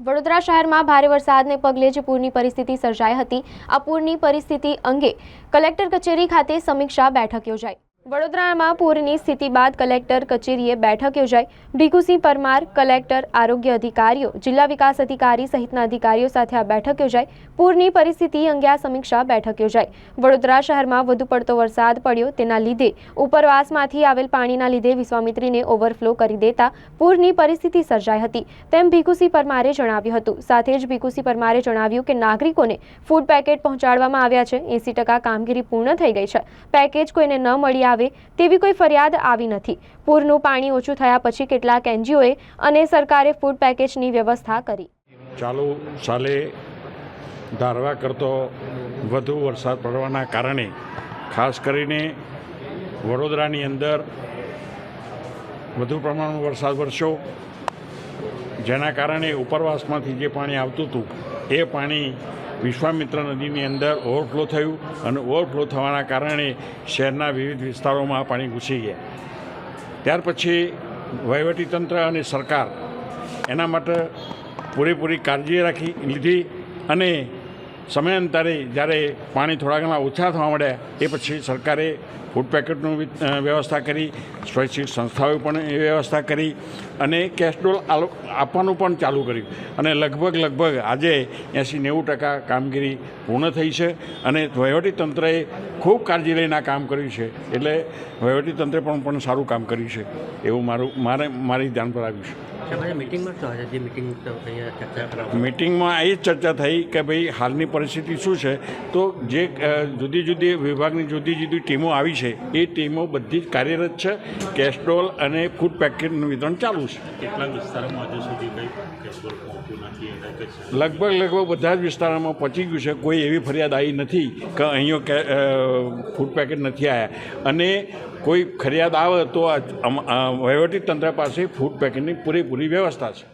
વડોદરા શહેરમાં ભારે વરસાદને પગલે જે પૂરની પરિસ્થિતિ સર્જાઈ હતી. આ પૂરની પરિસ્થિતિ અંગે કલેક્ટર કચેરી ખાતે સમીક્ષા બેઠક યોજાઈ. વડોદરામાં પૂરની સ્થિતિ બાદ કલેક્ટર કચેરીએ બેઠક યોજાઈ. ભીખુસિંહ પરમાર, કલેક્ટર, આરોગ્ય અધિકારીઓ, જિલ્લા વિકાસ અધિકારી સહિતના અધિકારીઓ સાથે આ બેઠક યોજાઈ. પૂરની પરિસ્થિતિ અંગે આ સમીક્ષા બેઠક યોજાઈ. વડોદરા શહેરમાં વધુ પડતો વરસાદ પડ્યો. તેના લીધે ઉપરવાસમાંથી આવેલ પાણીના લીધે વિશ્વામિત્રીને ઓવરફ્લો કરી દેતા પૂરની પરિસ્થિતિ સર્જાઈ હતી. તેમ ભીખુસિંહ પરમારે જણાવ્યું હતું. સાથે જ ભીખુસિંહ પરમારે જણાવ્યું કે નાગરિકોને ફૂડ પેકેટ પહોંચાડવામાં આવ્યા છે. એંસી કામગીરી પૂર્ણ થઈ ગઈ છે. પેકેજ કોઈને ન મળી આવે તેવી કોઈ ફરિયાદ આવી નથી. પૂરનું પાણી ઓછું થયા પછી કેટલાક એનજીઓએ અને સરકારે ફૂડ પેકેજની વ્યવસ્થા કરી. ચાલુ સાલે ધારવા કરતો વધુ વરસાદ પડવાના કારણે ખાસ કરીને વડોદરાની અંદર વધુ પ્રમાણમાં વરસાદ વરસ્યો. જેના કારણે ઉપરવાસમાંથી જે પાણી આવતું હતું, એ પાણી વિશ્વામિત્ર નદીની અંદર ઓવરફ્લો થયું અને ઓવરફ્લો થવાના કારણે શહેરના વિવિધ વિસ્તારોમાં પાણી ઘૂસી ગયા. ત્યાર પછી વહીવટીતંત્ર અને સરકાર એના માટે પૂરેપૂરી કાળજી રાખી લીધી અને સમયાંતરે જ્યારે પાણી થોડા ઘણા ઓછા થવા માંડ્યા, એ પછી સરકારે ફૂડ પેકેટનું વ્યવસ્થા કરી સ્વૈચ્છિક સંસ્થાઓએ પણ એ વ્યવસ્થા કરી અને કેસ્ટ્રોલ આપવાનું પણ ચાલુ કર્યું. અને લગભગ લગભગ આજે એંસી નેવું ટકા કામગીરી પૂર્ણ થઈ છે અને વહીવટીતંત્રએ ખૂબ કાળજી લઈને આ કામ કર્યું છે. એટલે વહીવટીતંત્રે પણ પણ સારું કામ કર્યું છે. એવું મારું, મારે, મારી ધ્યાન પર આવ્યું છે. મિટિંગમાં એ જ ચર્ચા થઈ કે ભાઈ હાલની પરિસ્થિતિ શું છે? તો જે જુદી જુદી વિભાગની જુદી જુદી ટીમો આવી છે એ ટીમો બધી જ કાર્યરત છે કેસ્ટ્રોલ અને ફૂડ પેકેટનું વિતરણ ચાલુ છે. કેટલાક વિસ્તારોમાં હજુ સુધી લગભગ લગભગ બધા જ વિસ્તારોમાં પહોંચી ગયું છે કોઈ એવી ફરિયાદ આવી નથી કે અહીંયા કે ફૂડ પેકેટ નથી આવ્યા અને કોઈ ફરિયાદ આવે તો વહીવટી તંત્ર પાસે ફૂડ પેકેટની પૂરેપૂરી વ્યવસ્થા છે.